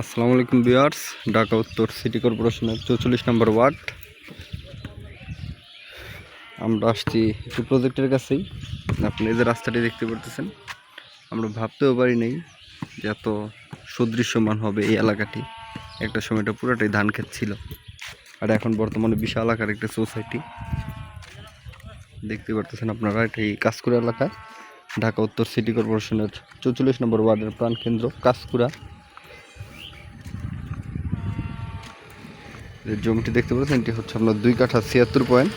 আসসালামু আলাইকুম বিয়ার্স ঢাকা উত্তর সিটি কর্পোরেশনের চৌচল্লিশ নম্বর ওয়ার্ড। আমরা আসছি একটু প্রজেক্টের কাছেই। আপনি এই যে রাস্তাটি দেখতে পারতেছেন, আমরা ভাবতেও পারি নাই যে এত সুদৃশ্যমান হবে এই এলাকাটি। একটা সময় এটা পুরোটাই ধান ক্ষেত ছিল। আর এখন বর্তমানে বিশাল আকার একটা সোসাইটি। দেখতে পারতেছেন আপনারা, এটি কাজকুড়া এলাকা। ঢাকা উত্তর সিটি কর্পোরেশনের চৌচল্লিশ নম্বর ওয়ার্ডের প্রাণকেন্দ্র কাজকুড়া যে জমিটি দেখতে পাচ্ছেন, এটি হচ্ছে আপনার দুই কাঠা ছিয়াত্তর পয়েন্ট।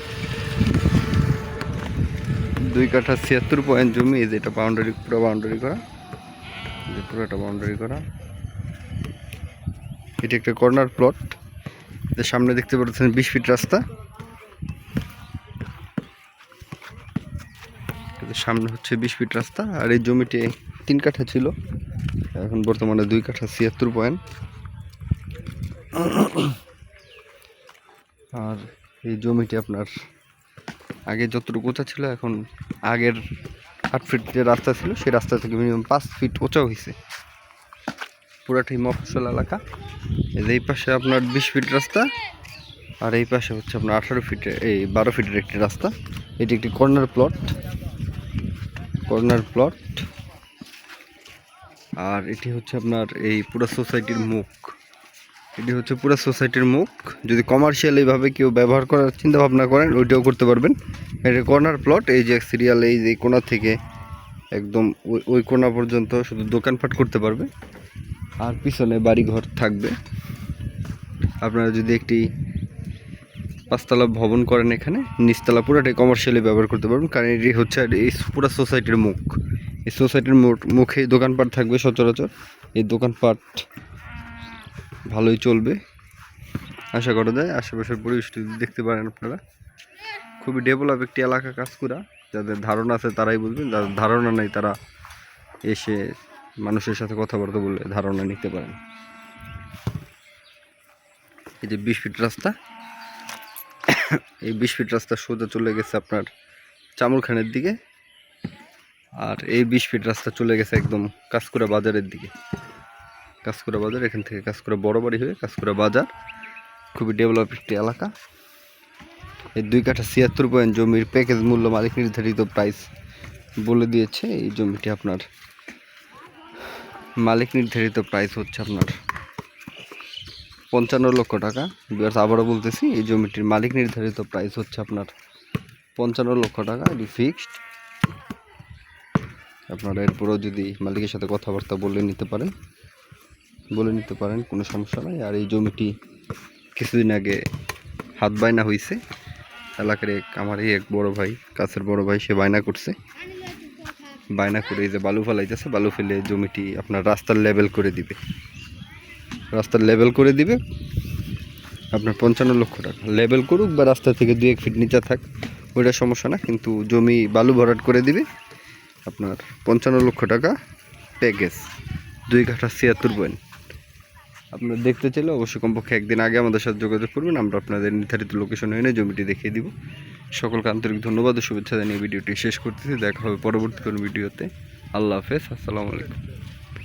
দুই কাঠা ছিয়াত্তর পয়েন্ট জমি, এই যে এটা বাউন্ডারি পুরো বাউন্ডারি করা। যে পুরোটা বাউন্ডারি করা। এটি একটা কর্নার প্লট সামনে দেখতে পাচ্ছেন বিশ ফিট রাস্তা। সামনে হচ্ছে বিশ ফিট রাস্তা, আর এই জমিটি তিন কাঠা ছিল। এখন বর্তমানে দুই কাঠা ছিয়াত্তর পয়েন্ট। আর এই জমিটি আপনার আগে যতটুকু উঁচা ছিল, এখন আগের আট ফিট যে রাস্তা ছিল, সেই রাস্তা থেকে মিনিমাম পাঁচ ফিট উঁচা হয়েছে। পুরাটাই মফসল এলাকা। এই পাশে আপনার বিশ ফিট রাস্তা, আর এই পাশে হচ্ছে আপনার আঠারো ফিটের এই বারো ফিটের একটি রাস্তা। এটি একটি কর্নার প্লট কর্নার প্লট আর এটি হচ্ছে আপনার এই পুরো সোসাইটির মুখ। এটি হচ্ছে পুরো সোসাইটির মুখ। যদি কমার্শিয়াল এইভাবে কেউ ব্যবহার করার চিন্তা ভাবনা করেন, ওইটাও করতে পারবেন। এটা কর্নার প্লট এই যে সিরিয়াল এই যে কোণা থেকে একদম ওই ওই কোণা পর্যন্ত শুধু দোকানপাট করতে পারবে। আর পিছনে বাড়িঘর থাকবে। আপনারা যদি একটি পাঁচতলা ভবন করেন এখানে, নিচতলা পুরোটাই কমার্শিয়ালি ব্যবহার করতে পারবেন, কারণ এটি হচ্ছে এই পুরো সোসাইটির মুখ। এই সোসাইটির মুখে দোকানপাট থাকবে সচরাচর। এই দোকানপাট ভালোই চলবে। আশা করা যায়, আশেপাশের পরিবেশটি দেখতে পারেন আপনারা। খুবই ডেভেলপ একটি এলাকা কাজকুরা যাদের ধারণা আছে তারাই বুঝবেন, যাদের ধারণা নেই তারা এসে মানুষের সাথে কথাবার্তা বলে ধারণা নিতে পারেন। এই যে বিশ ফিট রাস্তা, এই বিশ ফিট রাস্তা সোজা চলে গেছে আপনার চামুরখানের দিকে। আর এই বিশ ফিট রাস্তা চলে গেছে একদম কাজকুরা বাজারের দিকে। কাজকুরা বাজার, এখান থেকে কাজকুরা বড় বাড়ি হয়ে কাজকুরা বাজার, খুবই ডেভেলপ একটি এলাকা। এই দুই কাঠা ছিয়াত্তর পয়েন্ট জমির প্যাকেজ মূল্য মালিক নির্ধারিত প্রাইস বলে দিয়েছে। এই জমিটি আপনার মালিক নির্ধারিত প্রাইস হচ্ছে আপনার পঞ্চান্ন লক্ষ টাকা। বিকজ আবারও বলতেছি, এই জমিটির মালিক নির্ধারিত প্রাইস হচ্ছে আপনার পঞ্চান্ন লক্ষ টাকা। এটি ফিক্সড আপনারা এরপরেও যদি মালিকের সাথে কথাবার্তা বলে নিতে পারেন বলে নিতে পারেন, কোনো সমস্যা নাই। আর এই জমিটি কিছুদিন আগে হাত বায়না হয়েছে এলাকার এক, আমারই এক বড় ভাই, কাছের বড় ভাই, সে বায়না করছে। বায়না করে এই যে বালু ফেলাইতেছে, বালু ফেলে জমিটি আপনার রাস্তার লেভেল করে দিবে। রাস্তার লেভেল করে দিবে, আপনার পঞ্চান্ন লক্ষ টাকা। লেভেল করুক বা রাস্তা থেকে দুই এক ফিট নিচে থাক, ওইটা সমস্যা না, কিন্তু জমি বালু ভরাট করে দিবে। আপনার পঞ্চান্ন লক্ষ টাকা প্যাকেজ দুই কাঠা ছিয়াত্তর পয়েন্ট। আপনারা দেখতে চাইলে অবশ্যই কমপক্ষে একদিন আগে আমাদের সাথে যোগাযোগ করবেন। আমরা আপনাদের নির্ধারিত লোকেশন এনে জমিটি দেখিয়ে দিব। সকলকে আন্তরিক ধন্যবাদ ও শুভেচ্ছা জানিয়ে ভিডিওটি শেষ করতেছি। দেখা হবে পরবর্তী কোনো ভিডিওতে। আল্লাহ হাফেজ। আসসালামু আলাইকুম।